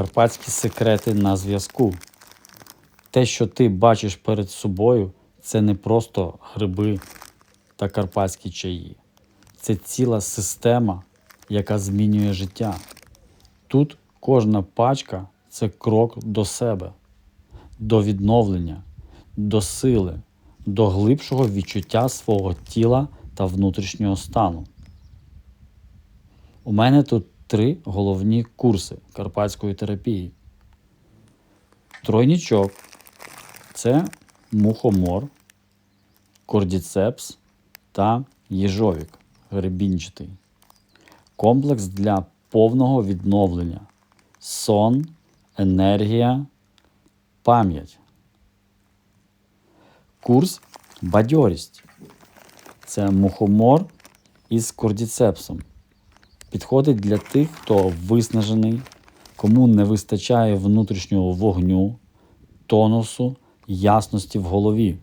Карпатські секрети на зв'язку. Те, що ти бачиш перед собою, це не просто гриби та карпатські чаї. Це ціла система, яка змінює життя. Тут кожна пачка це крок до себе, до відновлення, до сили, до глибшого відчуття свого тіла та внутрішнього стану. У мене тут три головні курси карпатської терапії. Тройнічок це мухомор, кордіцепс та їжовік гребінчатий. Комплекс для повного відновлення. Сон, енергія, пам'ять. Курс бадьорість. Це мухомор із кордіцепсом. Підходить для тих, хто виснажений, кому не вистачає внутрішнього вогню, тонусу, ясності в голові.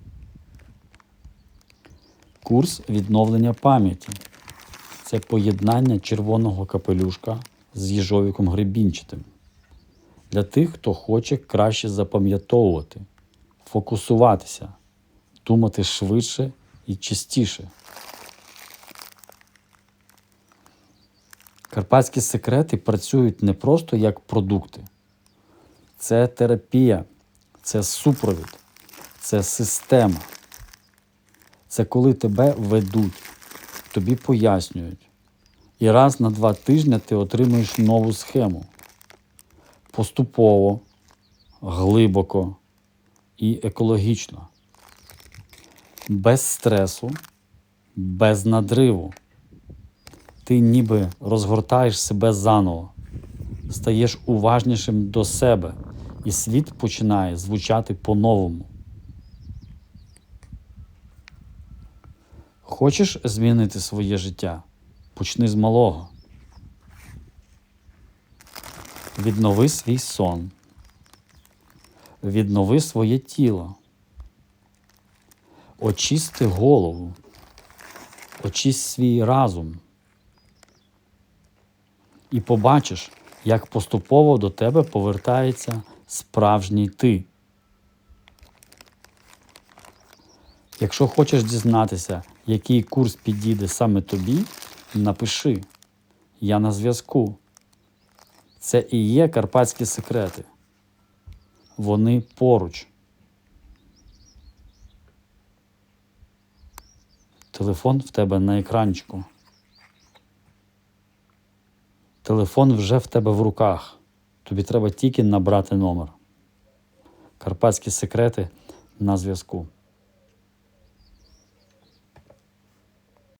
Курс відновлення пам'яті це поєднання червоного капелюшка з їжовіком гребінчатим. Для тих, хто хоче краще запам'ятовувати, фокусуватися, думати швидше і частіше. Карпатські секрети працюють не просто як продукти. Це терапія, це супровід, це система. Це коли тебе ведуть, тобі пояснюють. І раз на два тижні ти отримуєш нову схему. Поступово, глибоко і екологічно. Без стресу, без надриву. Ти ніби розгортаєш себе заново, стаєш уважнішим до себе, і світ починає звучати по-новому. Хочеш змінити своє життя? Почни з малого. Віднови свій сон. Віднови своє тіло. Очисти голову. Очисть свій разум. І побачиш, як поступово до тебе повертається справжній ти. Якщо хочеш дізнатися, який курс підійде саме тобі, напиши. Я на зв'язку. Це і є карпатські секрети. Вони поруч. Телефон в тебе на екранчику. Телефон вже в тебе в руках. Тобі треба тільки набрати номер. Карпатські секрети на зв'язку.